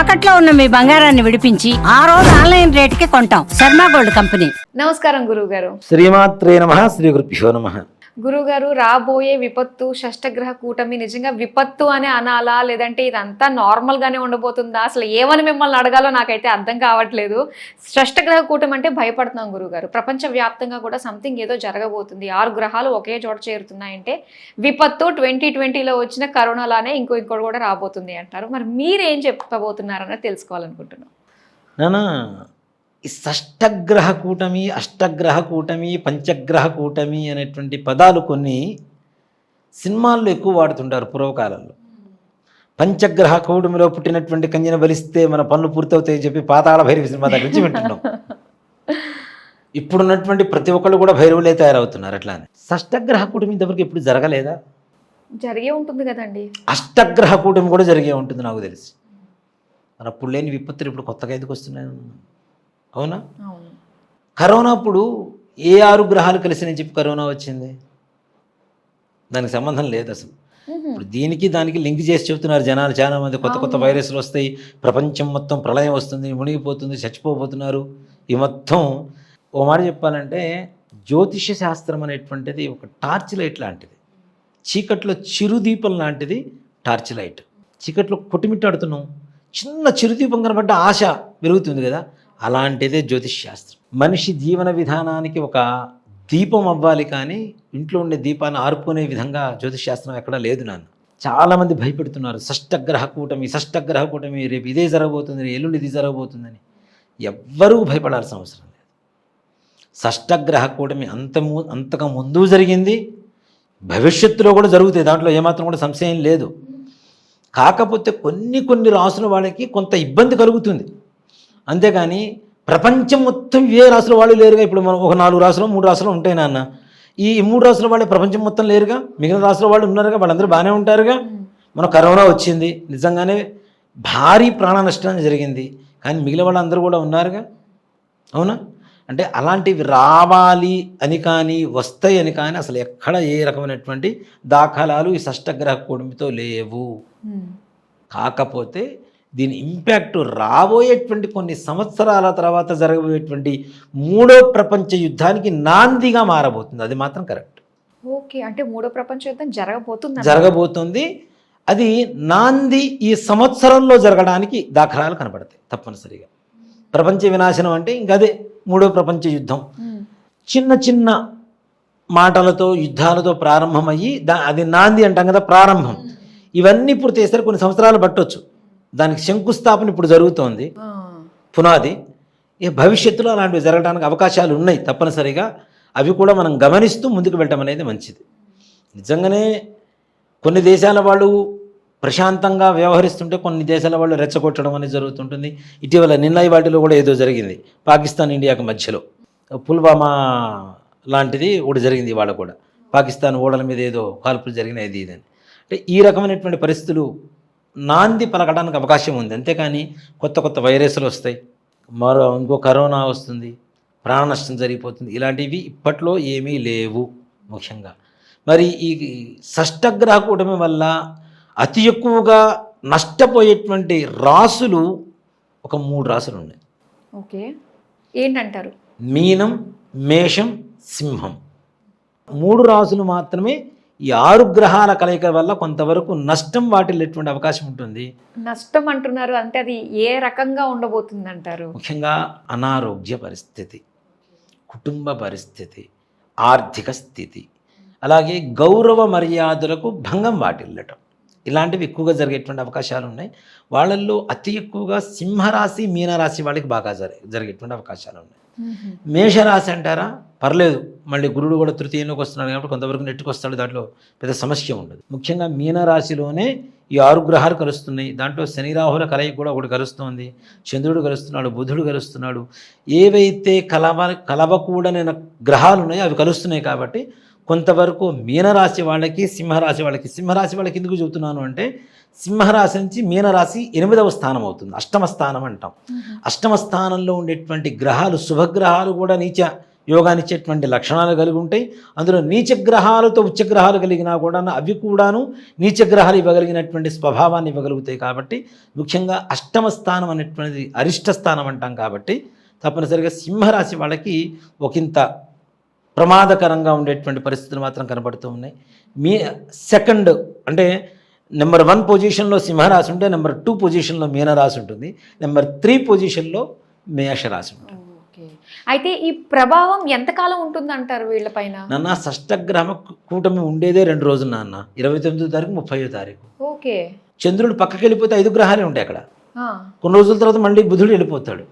తాకట్లో ఉన్న మీ బంగారాన్ని విడిపించి ఆ రోజు ఆన్లైన్ రేటుకి కొంటాం. Sharma gold company. నమస్కారం గురువు గారు శ్రీమాత్రే నమ శ్రీ గురుభ్యో నమ. గురుగారు రాబోయే విపత్తు షష్టగ్రహ కూటమి నిజంగా విపత్తు అనే అనాలా? లేదంటే ఇదంతా నార్మల్గానే ఉండబోతుందా? అసలు ఏమని మిమ్మల్ని అడగాలో నాకైతే అర్థం కావట్లేదు. షష్టగ్రహ కూటమి అంటే భయపడుతున్నాం గురుగారు. ప్రపంచవ్యాప్తంగా కూడా సంథింగ్ ఏదో జరగబోతుంది. ఆరు గ్రహాలు ఒకే చోట చేరుతున్నాయంటే విపత్తు ట్వంటీ ట్వంటీలో వచ్చిన కరోనాలానే ఇంకో ఇంకోటి కూడా రాబోతుంది అంటారు. మరి మీరేం చెప్పబోతున్నారన్నది తెలుసుకోవాలనుకుంటున్నాం. ఈ షష్టగ్రహ కూటమి అష్టగ్రహ కూటమి పంచగ్రహ కూటమి అనేటువంటి పదాలు కొన్ని సినిమాల్లో ఎక్కువ వాడుతుంటారు పూర్వకాలంలో. పంచగ్రహ కూటమిలో పుట్టినటువంటి కన్యను బలిస్తే మన పనులు పూర్తవుతాయని చెప్పి పాతాళ భైరవి సినిమా దగ్గర నుంచి వింటున్నాం. ఇప్పుడున్నటువంటి ప్రతి ఒక్కళ్ళు కూడా భైరవులే తయారవుతున్నారు అట్లా షష్టగ్రహ కూటమి ఇంతవరకు ఎప్పుడు జరగలేదా? జరిగే ఉంటుంది కదండి. అష్టగ్రహ కూటమి కూడా జరిగే ఉంటుంది నాకు తెలిసి. మరి అప్పుడు లేని విపత్తులు ఇప్పుడు కొత్తగా ఎందుకు వస్తున్నాయి? అవునా? కరోనా అప్పుడు ఏ ఆరు గ్రహాలు కలిసినని చెప్పి కరోనా వచ్చింది? దానికి సంబంధం లేదు అసలు. ఇప్పుడు దీనికి దానికి లింక్ చేసి చెబుతున్నారు జనాలు చాలా మంది. కొత్త కొత్త వైరస్లు వస్తాయి. ప్రపంచం మొత్తం ప్రళయం వస్తుంది మునిగిపోతుంది చచ్చిపోబోతున్నారు. ఈ మొత్తం ఓ మాట చెప్పాలంటే జ్యోతిష శాస్త్రం అనేటువంటిది ఒక టార్చ్ లైట్ లాంటిది. చీకట్లో చిరుదీపం లాంటిది టార్చ్ లైట్. చీకట్లో కొట్టుమిట్టాడుతున్నాం. చిన్న చిరుదీపం కనబడ్డ ఆశ పెరుగుతుంది కదా. అలాంటిదే జ్యోతిష్ శాస్త్రం మనిషి జీవన విధానానికి ఒక దీపం అవ్వాలి కానీ ఇంట్లో ఉండే దీపాన్ని ఆర్పుకునే విధంగా జ్యోతిష్ శాస్త్రం ఎక్కడా లేదు నాన్న. చాలామంది భయపెడుతున్నారు. షష్టగ్రహ కూటమి షష్టగ్రహ కూటమి రేపు ఇదే జరగబోతుంది ఎల్లుండి ఇది జరగబోతుందని. ఎవ్వరూ భయపడాల్సిన అవసరం లేదు. షష్టగ్రహ కూటమి అంత ము- అంతకు ముందు జరిగింది. భవిష్యత్తులో కూడా జరుగుతాయి. దాంట్లో ఏమాత్రం కూడా సంశయం లేదు. కాకపోతే కొన్ని కొన్ని రాసుల వాళ్ళకి కొంత ఇబ్బంది కలుగుతుంది. అంతేగాని ప్రపంచం మొత్తం ఏ రాసుల వాళ్ళు లేరుగా? ఇప్పుడు మనం ఒక నాలుగు రాసులు మూడు రాసులు ఉంటాయి నాన్న. ఈ మూడు రాసుల వాళ్ళే ప్రపంచం మొత్తం లేరుగా? మిగిలిన రాసుల వాళ్ళు ఉన్నారుగా? వాళ్ళందరూ బాగానే ఉంటారుగా? మన కరోనా వచ్చింది. నిజంగానే భారీ ప్రాణ నష్టం జరిగింది. కానీ మిగిలిన వాళ్ళందరూ కూడా ఉన్నారుగా? అవునా? అంటే అలాంటివి రావాలి అని కానీ వస్తాయి అని కానీ అసలు ఎక్కడ ఏ రకమైనటువంటి దాఖలాలు ఈ షష్టగ్రహ కూటమితో లేవు. కాకపోతే దీని ఇంపాక్ట్ రాబోయేటువంటి కొన్ని సంవత్సరాల తర్వాత జరగబోయేటువంటి మూడో ప్రపంచ యుద్ధానికి నాందిగా మారబోతుంది. అది మాత్రం కరెక్ట్. ఓకే అంటే మూడో ప్రపంచ యుద్ధం జరగబోతుంది జరగబోతుంది. అది నాంది ఈ సంవత్సరంలో జరగడానికి దాఖలాలు కనబడతాయి తప్పనిసరిగా. ప్రపంచ వినాశనం అంటే ఇంక అదే మూడో ప్రపంచ యుద్ధం. చిన్న చిన్న మాటలతో యుద్ధాలతో ప్రారంభమయ్యి దా అది నాంది అంటాం కదా ప్రారంభం. ఇవన్నీ పూర్తి చేస్తారు కొన్ని సంవత్సరాలు పట్టొచ్చు. దానికి శంకుస్థాపన ఇప్పుడు జరుగుతోంది. పునాది. ఇక భవిష్యత్తులో అలాంటివి జరగడానికి అవకాశాలు ఉన్నాయి తప్పనిసరిగా. అవి కూడా మనం గమనిస్తూ ముందుకు వెళ్ళటం అనేది మంచిది. నిజంగానే కొన్ని దేశాల వాళ్ళు ప్రశాంతంగా వ్యవహరిస్తుంటే కొన్ని దేశాల వాళ్ళు రెచ్చగొట్టడం అనేది జరుగుతుంటుంది. ఇటీవల నిన్న వాటిలో కూడా ఏదో జరిగింది. పాకిస్తాన్ ఇండియాకు మధ్యలో. పుల్వామా లాంటిది ఒకటి జరిగింది ఇవాళ కూడా. పాకిస్తాన్ ఓడల మీద ఏదో కాల్పులు జరిగినాయి ఇది ఇది అని. అంటే ఈ రకమైనటువంటి పరిస్థితులు నాంది పలకడానికి అవకాశం ఉంది. అంతేకాని కొత్త కొత్త వైరస్లు వస్తాయి. మరో ఇంకో కరోనా వస్తుంది. ప్రాణ నష్టం జరిగిపోతుంది. ఇలాంటివి ఇప్పట్లో ఏమీ లేవు ముఖ్యంగా. మరి ఈ షష్టగ్రహ కూటమి వల్ల అతి ఎక్కువగా నష్టపోయేటువంటి రాసులు ఒక మూడు రాసులు ఉన్నాయి. ఓకే. ఏంటంటారు? మీనం మేషం సింహం. మూడు రాసులు మాత్రమే ఈ ఆరు గ్రహాల కలయిక వల్ల కొంతవరకు నష్టం వాటిల్లేటువంటి అవకాశం ఉంటుంది. నష్టం అంటున్నారు అంటే అది ఏ రకంగా ఉండబోతుంది అంటారు ముఖ్యంగా అనారోగ్య పరిస్థితి కుటుంబ పరిస్థితి ఆర్థిక స్థితి అలాగే గౌరవ మర్యాదలకు భంగం వాటిల్లటం. ఇలాంటివి ఎక్కువగా జరిగేటువంటి అవకాశాలు ఉన్నాయి. వాళ్ళల్లో అతి ఎక్కువగా సింహరాశి మీనరాశి వాళ్ళకి బాగా జరి జరిగేటువంటి అవకాశాలు ఉన్నాయి. మేషరాశి అంటారా? పర్లేదు మళ్ళీ గురుడు కూడా తృతీయంలోకి వస్తున్నాడు కాబట్టి కొంతవరకు నెట్టుకు వస్తాడు దాంట్లో పెద్ద సమస్య ఉండదు. ముఖ్యంగా మీనరాశిలోనే ఈ ఆరు గ్రహాలు కలుస్తున్నాయి. దాంట్లో శని రాహుల కలయిక కూడా ఒకటి కలుస్తోంది. చంద్రుడు కలుస్తున్నాడు బుధుడు కలుస్తున్నాడు. ఏవైతే కలవ కలవకూడని గ్రహాలు ఉన్నాయో అవి కలుస్తున్నాయి కాబట్టి కొంతవరకు మీనరాశి వాళ్ళకి సింహరాశి వాళ్ళకి సింహరాశి వాళ్ళకి ఎందుకు చెబుతున్నాను అంటే సింహరాశి నుంచి మీనరాశి ఎనిమిదవ స్థానం అవుతుంది. అష్టమ స్థానం అంటాం. అష్టమ స్థానంలో ఉండేటువంటి గ్రహాలు శుభగ్రహాలు కూడా నీచ యోగానిచ్చేటువంటి లక్షణాలు కలిగి ఉంటాయి. అందులో నీచగ్రహాలతో ఉచ్చగ్రహాలు కలిగినా కూడా అవి కూడాను నీచగ్రహాలు ఇవ్వగలిగినటువంటి స్వభావాన్ని ఇవ్వగలుగుతాయి కాబట్టి ముఖ్యంగా అష్టమ స్థానం అనేటువంటిది అరిష్ట స్థానం అంటాం కాబట్టి తప్పనిసరిగా సింహరాశి వాళ్ళకి ఒకంత ప్రమాదకరంగా ఉండేటువంటి పరిస్థితులు మాత్రం కనబడుతూ ఉన్నాయి. మీ సెకండ్ అంటే నెంబర్ వన్ పొజిషన్లో సింహరాశి ఉంటే నెంబర్ టూ పొజిషన్లో మీనరాశి ఉంటుంది. నెంబర్ త్రీ పొజిషన్లో మేషరాశి ఉంటుంది. అయితే ఈ ప్రభావం ఎంతకాలం ఉంటుందంటారు వీళ్ళపైన? నాన్న షష్టగ్రహ కూటమి ఉండేదే రెండు రోజులు నాన్న. ఇరవై తొమ్మిదో తారీఖు ముప్పయో తారీఖు. ఓకే. చంద్రుడు పక్కకి వెళ్ళిపోతే ఐదు గ్రహాలే ఉంటాయి అక్కడ. కొన్ని రోజుల తర్వాత మళ్ళీ బుధుడు వెళ్ళిపోతాడు.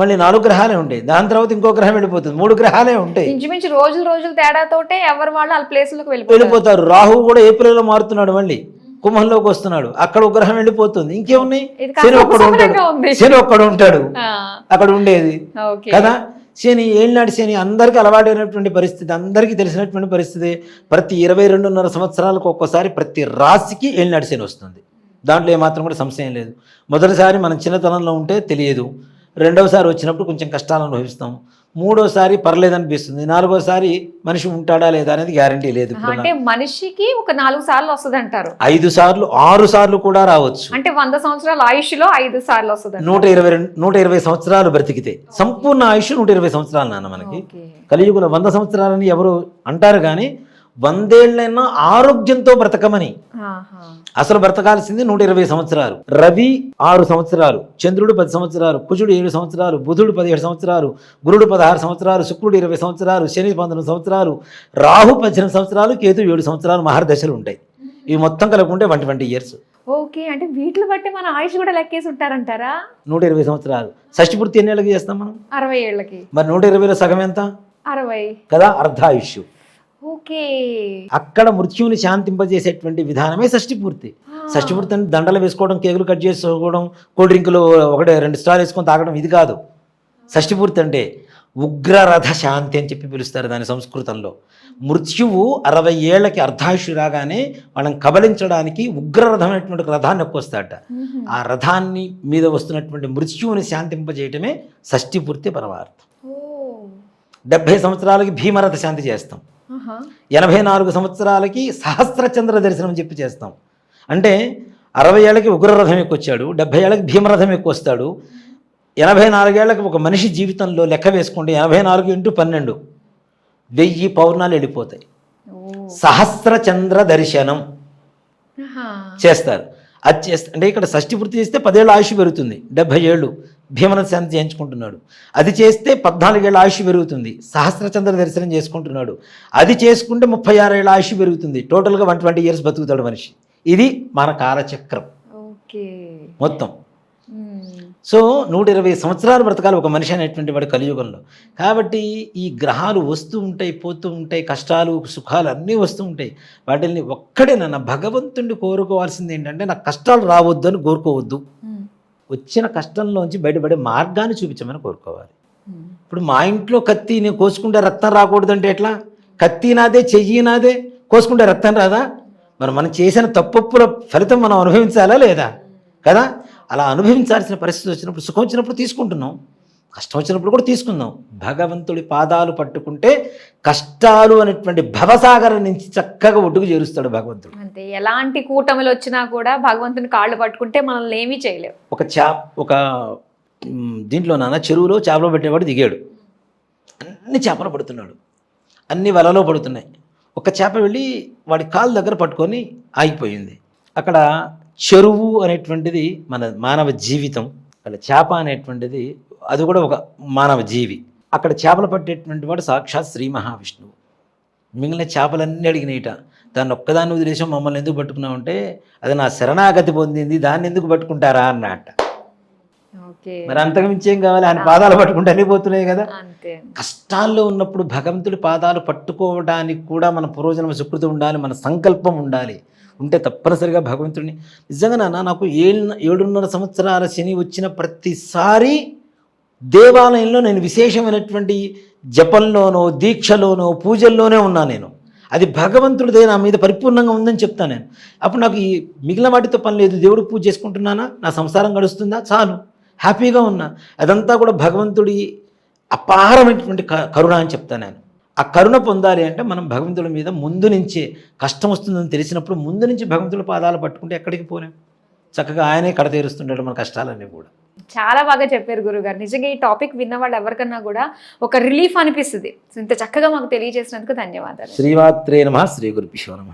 మళ్ళీ నాలుగు గ్రహాలే ఉంటాయి దాని తర్వాత ఇంకో గ్రహం వెళ్ళిపోతుంది. మూడు గ్రహాలే ఉంటాయి. ఇంచుమించు రోజులు రోజులు తేడాతోటే ఎవరు వాళ్ళు వాళ్ళ ప్లేస్లకు వెళ్ళిపోతారు. వెళ్ళిపోతారు. రాహు కూడా ఏప్రిల్లో మారుతున్నాడు మళ్ళీ. కుంభంలోకి వస్తున్నాడు. అక్కడ ఒక గ్రహం వెళ్ళిపోతుంది. ఇంకేమున్నాయి? శని ఒక్కడు ఉంటాడు. శని ఒక్కడు ఉంటాడు. అక్కడ ఉండేది. కదా? శని ఏళ్ళనాటి శని అందరికీ అలవాటైనటువంటి పరిస్థితి అందరికీ తెలిసినటువంటి పరిస్థితి. ప్రతి ఇరవై రెండున్నర సంవత్సరాలకు ఒక్కోసారి ప్రతి రాశికి ఏళ్ళనాటి శని వస్తుంది. దాంట్లో ఏమాత్రం కూడా సంశయం లేదు. మొదటిసారి మనం చిన్నతనంలో ఉంటే తెలియదు. రెండవసారి వచ్చినప్పుడు కొంచెం కష్టాలు అనుభవిస్తాం. మూడోసారి పర్లేదనిపిస్తుంది. నాలుగోసారి మనిషి ఉంటాడా లేదా అనేది గ్యారంటీ లేదు అంటే మనిషికి ఒక నాలుగు సార్లు వస్తుంది అంటారు ఐదు సార్లు ఆరు సార్లు కూడా రావచ్చు. అంటే వంద సంవత్సరాల ఆయుష్లో ఐదు సార్లు వస్తుంది నూట ఇరవై నూట ఇరవై సంవత్సరాలు బ్రతికితే. సంపూర్ణ ఆయుష్ నూట ఇరవై సంవత్సరాలు నాన్న మనకి. కలియుగుల వంద సంవత్సరాలని ఎవరు అంటారు కానీ వందేళ్ళైనా ఆరోగ్యంతో బ్రతకమని. అసలు బ్రతకాల్సింది నూట ఇరవై సంవత్సరాలు. రవి ఆరు సంవత్సరాలు చంద్రుడు పది సంవత్సరాలు కుజుడు ఏడు సంవత్సరాలు బుధుడు పదిహేడు సంవత్సరాలు గురుడు పదహారు సంవత్సరాలు శుక్రుడు ఇరవై సంవత్సరాలు శని పంతొమ్మిది సంవత్సరాలు రాహు పద్దెనిమిది సంవత్సరాలు కేతు ఏడు సంవత్సరాలు మహర్దశలు ఉంటాయి. ఇవి మొత్తం కలుపుకుంటే వన్ ట్వంటీ ఇయర్స్. ఓకే అంటే వీటిని బట్టి మన ఆయుష్ కూడా లెక్కేసి ఉంటారంటారా? నూట ఇరవై సంవత్సరాలు. షష్టి పూర్తి ఎన్ని ఏళ్ళకి చేస్తాం మనం? అరవై ఏళ్ళకి. మరి నూట ఇరవైలో సగం ఎంత? అరవై. కదా అర్ధాయుష్యు. ఓకే. అక్కడ మృత్యువుని శాంతింపజేసేటువంటి విధానమే షష్టి పూర్తి షష్టి పూర్తి అంటే దండలు వేసుకోవడం కేకులు కట్ చేసుకోవడం కూల్ డ్రింకులు ఒకటే రెండు స్టార్ వేసుకొని తాగడం ఇది కాదు. షష్టి పూర్తి అంటే ఉగ్రరథ శాంతి అని చెప్పి పిలుస్తారు దాని సంస్కృతంలో. మృత్యువు అరవై ఏళ్ళకి అర్ధాయుషు రాగానే వాళ్ళని కబలించడానికి ఉగ్రరథమైనటువంటి రథాన్ని ఎక్కొస్తాడట ఆ రథాన్ని మీద వస్తున్నటువంటి మృత్యువుని శాంతింపజేయటమే షష్టి పూర్తి పరమార్థం డెబ్భై సంవత్సరాలకి భీమరథ శాంతి చేస్తాం. ఎనభై నాలుగు సంవత్సరాలకి సహస్రచంద్ర దర్శనం చెప్పి చేస్తాం. అంటే అరవై ఏళ్ళకి ఉగ్రరథం ఎక్కువచ్చాడు డెబ్భై ఏళ్ళకి భీమరథం ఎక్కువ వస్తాడు ఎనభై నాలుగేళ్ళకి ఒక మనిషి జీవితంలో లెక్క వేసుకుంటే ఎనభై నాలుగు ఇంటూ పన్నెండు. వెయ్యి పౌర్ణాలు వెళ్ళిపోతాయి. ఓ. సహస్రచంద్ర దర్శనం. చేస్తారు. అది చేస్తే అంటే ఇక్కడ షష్టి పూర్తి చేస్తే పదేళ్ళ ఆయుష్ పెరుగుతుంది డెబ్భై ఏళ్ళు. భీమరథ శాంతి చేయించుకుంటున్నాడు. అది చేస్తే పద్నాలుగేళ్ళ ఆయుష్ పెరుగుతుంది. సహస్రచంద్ర దర్శనం చేసుకుంటున్నాడు. అది చేసుకుంటే ముప్పై ఆరేళ్ళ ఆయుష్ పెరుగుతుంది. టోటల్గా వన్ ట్వంటీ ఇయర్స్ బతుకుతాడు మనిషి. ఇది మన కాలచక్రం. ఓకే. మొత్తం. సో నూట ఇరవై సంవత్సరాలు బ్రతకాలి ఒక మనిషి అనేటువంటి వాడు కలియుగంలో. కాబట్టి ఈ గ్రహాలు వస్తూ ఉంటాయి పోతూ ఉంటాయి కష్టాలు సుఖాలు అన్నీ వస్తూ ఉంటాయి. వాటిని ఒక్కడే నన్న భగవంతుడిని కోరుకోవాల్సింది ఏంటంటే నాకు కష్టాలు రావద్దు అని కోరుకోవద్దు. వచ్చిన కష్టంలోంచి బయటపడే మార్గాన్ని చూపించమని కోరుకోవాలి. మ్మ్. ఇప్పుడు మా ఇంట్లో కత్తి నేను కోసుకుంటే రక్తం రాకూడదంటే ఎట్లా? కత్తి నాదే చెయ్యి నాదే కోసుకుంటే రక్తం రాదా? మరి మనం చేసిన తప్పొప్పుల ఫలితం మనం అనుభవించాలా లేదా? కదా? అలా అనుభవించాల్సిన పరిస్థితి వచ్చినప్పుడు సుఖం వచ్చినప్పుడు తీసుకుంటున్నాం. కష్టం వచ్చినప్పుడు కూడా తీసుకుందాం. భగవంతుడి పాదాలు పట్టుకుంటే కష్టాలు అనేటువంటి భవసాగరం నుంచి చక్కగా ఒడ్డుకు చేరుస్తాడు భగవంతుడు. అంతే. ఎలాంటి కూటమిలు వచ్చినా కూడా భగవంతుని కాళ్ళు పట్టుకుంటే మనల్ని ఏమీ చేయలేవు ఒక చా ఒక దీంట్లో నాన్న చెరువులో చేపలు పెట్టేవాడు దిగాడు. అన్ని చేపలు పడుతున్నాడు. అన్ని వలలో పడుతున్నాయి. ఒక చేప వెళ్ళి వాడి కాలు దగ్గర పట్టుకొని ఆగిపోయింది. అక్కడ చెరువు అనేటువంటిది మన మానవ జీవితం. అక్కడ చేప అనేటువంటిది అది కూడా ఒక మానవ జీవి. అక్కడ చేపలు పట్టేటువంటి వాడు సాక్షాత్ శ్రీ మహావిష్ణువు. మిగిలిన చేపలన్నీ అడిగినాయిట దాన్ని ఒక్కదాన్ని వదిలేసాం మమ్మల్ని ఎందుకు పట్టుకున్నామంటే అది నా శరణాగతి పొందింది దాన్ని ఎందుకు పట్టుకుంటారా? అన్నట్ట మరి అంతకు మించి ఏం కావాలి? ఆయన పాదాలు పట్టుకుంటే వెళ్ళిపోతున్నాయి కదా. కష్టాల్లో ఉన్నప్పుడు భగవంతుడి పాదాలు పట్టుకోవడానికి కూడా మన పూర్వజన్మ సుకృతి ఉండాలి మన సంకల్పం ఉండాలి. ఉంటే తప్పనిసరిగా భగవంతుడిని. నిజంగా నాన్న నాకు ఏడు ఏడున్నర సంవత్సరాల శని వచ్చిన ప్రతిసారి దేవాలయంలో నేను విశేషమైనటువంటి జపంలోనో దీక్షలోనో పూజల్లోనే ఉన్నా నేను. అది భగవంతుడిదే నా మీద పరిపూర్ణంగా ఉందని చెప్తాను నేను. అప్పుడు నాకు ఈ మిగిలిన వాటితో పని లేదు. దేవుడికి పూజ చేసుకుంటున్నానా? నా సంసారం గడుస్తుందా? చాలు. హ్యాపీగా ఉన్నా. అదంతా కూడా భగవంతుడి అపారమైనటువంటి క- కరుణ అని చెప్తాను నేను. ఆ కరుణ పొందాలి అంటే మనం భగవంతుడి మీద ముందు నుంచే కష్టం వస్తుందని తెలిసినప్పుడు ముందు నుంచి భగవంతుడి పాదాలు పట్టుకుంటే ఎక్కడికి పోలేం? చక్కగా ఆయనే కడతీరుస్తుంటాడు మన కష్టాలన్నీ కూడా. చాలా బాగా చెప్పారు గురుగారు. నిజంగా ఈ టాపిక్ విన్న వాళ్ళు ఎవరికన్నా కూడా ఒక రిలీఫ్ అనిపిస్తుంది. ఇంత చక్కగా మాకు తెలియజేసినందుకు ధన్యవాదాలు. శ్రీవాత్రే నమ శ్రీ గురుపిశో నమ.